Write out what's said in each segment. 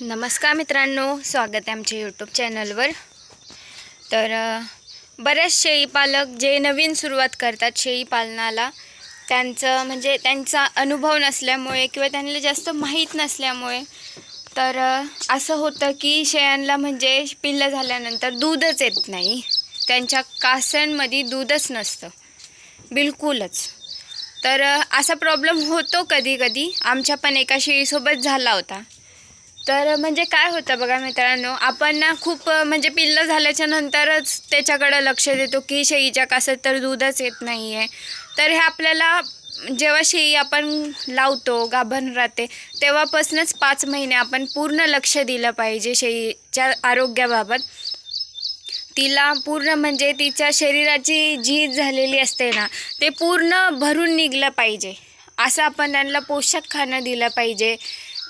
नमस्कार मित्रांनो स्वागत आहे आमच्या यूट्यूब चॅनलवर तर बरेच शेळीपालक जे नवीन सुरुवात करतात शेळीपालनाला त्यांचं म्हणजे त्यांचा अनुभव नसल्यामुळे किंवा त्यांना जास्त माहीत नसल्यामुळे तर असं होतं की शेळ्यांना म्हणजे पिल्लं झाल्यानंतर दूधच येत नाही. त्यांच्या कासणमध्ये दूधच नसतं. बिलकुलच. तर असा प्रॉब्लेम होतो कधी कधी आमच्या पण एका शेळीसोबत झाला होता. तर म्हणजे काय होतं बघा मित्रांनो आपण ना खूप म्हणजे पिल्लं झाल्याच्या नंतरच त्याच्याकडं लक्ष देतो की शेळीच्या कासत तर दूधच येत नाही आहे तर हे आपल्याला जेव्हा शेळी आपण लावतो गाभण राहते तेव्हापासूनच पाच महिने आपण पूर्ण लक्ष दिलं पाहिजे शेळीच्या आरोग्याबाबत. तिला पूर्ण म्हणजे तिच्या शरीराची झीज झालेली असते ना ते पूर्ण भरून निघलं पाहिजे. असं आपण त्यांना पोषक खाणं दिलं पाहिजे.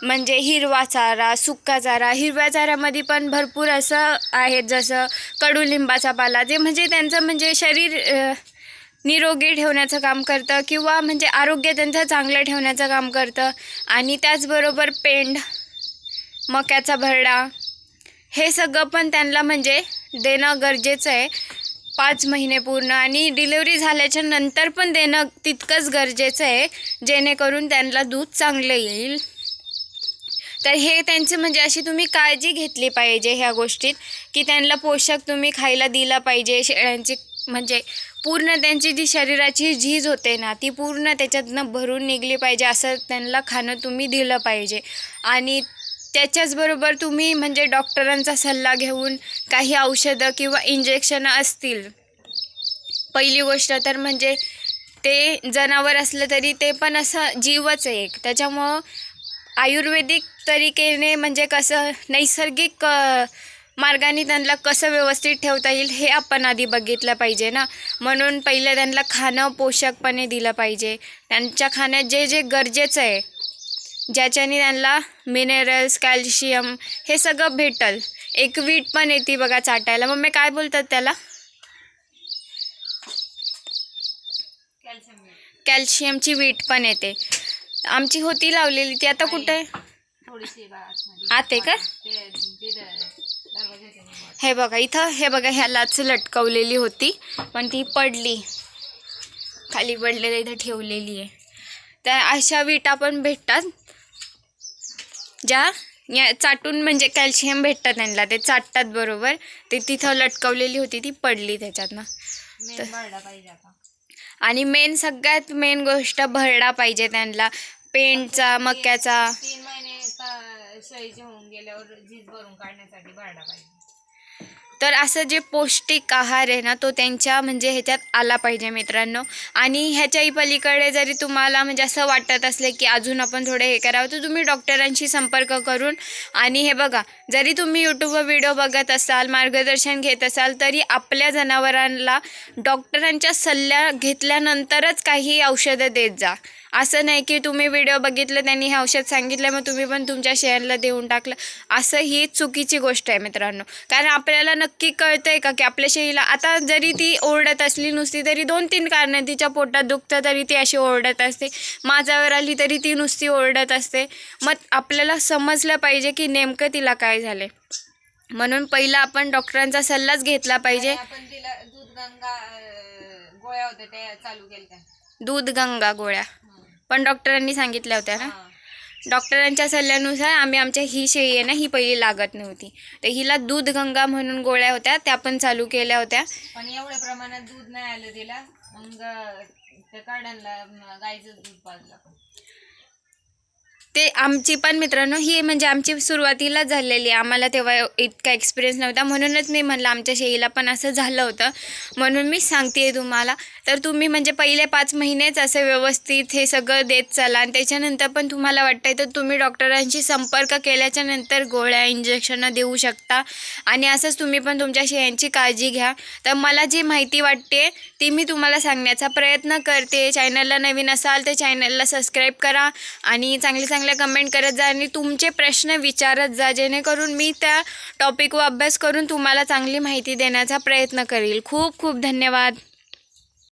म्हणजे हिरवा चारा सुक्का चारा हिरव्या चाऱ्यामध्ये पण भरपूर असं आहेत जसं कडुलिंबाचा पाला जे म्हणजे त्यांचं म्हणजे शरीर निरोगी ठेवण्याचं काम करतं किंवा म्हणजे आरोग्य त्यांचं चांगलं ठेवण्याचं काम करतं. आणि त्याचबरोबर पेंड मक्याचा भरडा हे सगळं पण त्यांना म्हणजे देणं गरजेचं आहे. पाच महिने पूर्ण आणि डिलिव्हरी झाल्याच्यानंतर पण देणं तितकंच गरजेचं आहे जेणेकरून त्यांना दूध चांगलं येईल. तर हे त्यांचं म्हणजे अशी तुम्ही काळजी घेतली पाहिजे ह्या गोष्टीत की त्यांना पोषक तुम्ही खायला दिला पाहिजे शेळ्यांची म्हणजे पूर्ण त्यांची जी शरीराची झीज होते ना ती पूर्ण त्याच्यातनं भरून निघली पाहिजे असं त्यांना खाणं तुम्ही दिलं पाहिजे. आणि त्याच्याचबरोबर तुम्ही म्हणजे डॉक्टरांचा सल्ला घेऊन काही औषधं किंवा इंजेक्शनं असतील. पहिली गोष्ट तर म्हणजे ते जनावर असलं तरी ते पण असं जीवच आहे एक. त्याच्यामुळं आयुर्वेदिक तरीकेने म्हणजे कसं नैसर्गिक मार्गाने त्यांना कसं व्यवस्थित ठेवता येईल हे आपण आधी बघितलं पाहिजे ना. म्हणून पहिलं त्यांना खाणं पोषकपणे दिलं पाहिजे. त्यांच्या खाण्यात जे जे गरजेचं आहे ज्याच्याने त्यांना मिनरल्स कॅल्शियम हे सगळं भेटल. एक वीट पण येते बघा चाटायला. मग मी काय बोलतात त्याला? कॅल्शियमची वीट पण येते. आमची होती लावलेली ती आता कुठे आहे? थोडीशी आत आहे का. हे बघा इथं हे बघा ह्यालाच लटकवलेली होती पण ती पडली. खाली पडलेली इथं ठेवलेली आहे. तर अशा विटा पण भेटतात. ज्या या चाटून म्हणजे कॅल्शियम भेटतात त्यांना ते चाटतात बरोबर. ते तिथं लटकवलेली होती ती पडली त्याच्यातनं. आता. आणि मेन सगळ्यात मेन गोष्ट भरडा पाहिजे त्यांना. पेंटचा मक्याचा. तीन महिने होऊन गेल्यावर झीज भरून काढण्यासाठी भरडा पाहिजे. तर असं जे पौष्टिक आहार आहे ना तो त्यांच्या म्हणजे ह्याच्यात आला पाहिजे मित्रांनो. आणि ह्याच्याही पलीकडे जरी तुम्हाला म्हणजे असं वाटत असले की अजून आपण थोडे हे करावं तर तुम्ही डॉक्टरांशी संपर्क करून. आणि हे बघा जरी तुम्ही यूट्यूबवर व्हिडिओ बघत असाल मार्गदर्शन घेत असाल तरी आपल्या जनावरांना डॉक्टरांच्या सल्ला घेतल्यानंतरच काही औषधं देत जा. असं नाही की तुम्ही व्हिडिओ बघितलं त्यांनी हे औषध सांगितलं मग तुम्ही पण तुमच्या शेअरला देऊन टाकलं. असं ही चुकीची गोष्ट आहे मित्रांनो. कारण आपल्याला नक्की कळतंय का की आपल्या शेळीला आता जरी ती ओरडत असली नुसती तरी दोन तीन कारणं तिच्या पोटात दुखतं तरी ती अशी ओरडत असते. माझ्यावर आली तरी ती नुसती ओरडत असते. मग आपल्याला समजलं पाहिजे की नेमकं तिला काय झालं म्हणून पहिलं आपण डॉक्टरांचा सल्लाच घेतला पाहिजे. दूध गंगा अं, गोळ्या होत्या त्या चालू केल्या दूध गंगा गोळ्या. पण डॉक्टरांनी सांगितल्या होत्या ना. डॉक्टरांच्या सल्ल्यानुसार आम्ही आमच्या ही शेळी आहे ना ही पहिली लागत नव्हती. तर हिला दूध गंगा म्हणून गोळ्या होत्या त्या पण चालू केल्या होत्या. पण एवढ्या प्रमाणात दूध नाही आलं तिला. मग त्या काढायला गायचं दूध पाजलं. ते आमची पण मित्रांनो ही म्हणजे आमची सुरुवातीला झालेली आहे. आम्हाला तेव्हा इतका एक्सपिरियन्स नव्हता. म्हणूनच मी म्हणलं आमच्या शेळीला पण असं झालं होतं. म्हणून मी सांगते तुम्हाला. तर तुम्ही म्हणजे पहिले पाच महिनेच असं व्यवस्थित हे सगळं देत चला. आणि त्याच्यानंतर पण तुम्हाला वाटतंय तर तुम्ही डॉक्टरांशी संपर्क केल्याच्यानंतर गोळ्या इंजेक्शनं देऊ शकता. आणि असंच तुम्ही पण तुमच्या शेळ्यांची काळजी घ्या. तर मला जी माहिती वाटते ती मी तुम्हाला सांगण्याचा प्रयत्न करते. चॅनलला नवीन असाल तर चॅनलला सबस्क्राईब करा. आणि चांगले चांगली चांगल्या कमेंट करत जा आणि तुमचे प्रश्न विचारत जा. जेणेकरून मी त्या टॉपिकवर अभ्यास करून तुम्हाला चांगली माहिती देण्याचा प्रयत्न करील. खूप खूप धन्यवाद.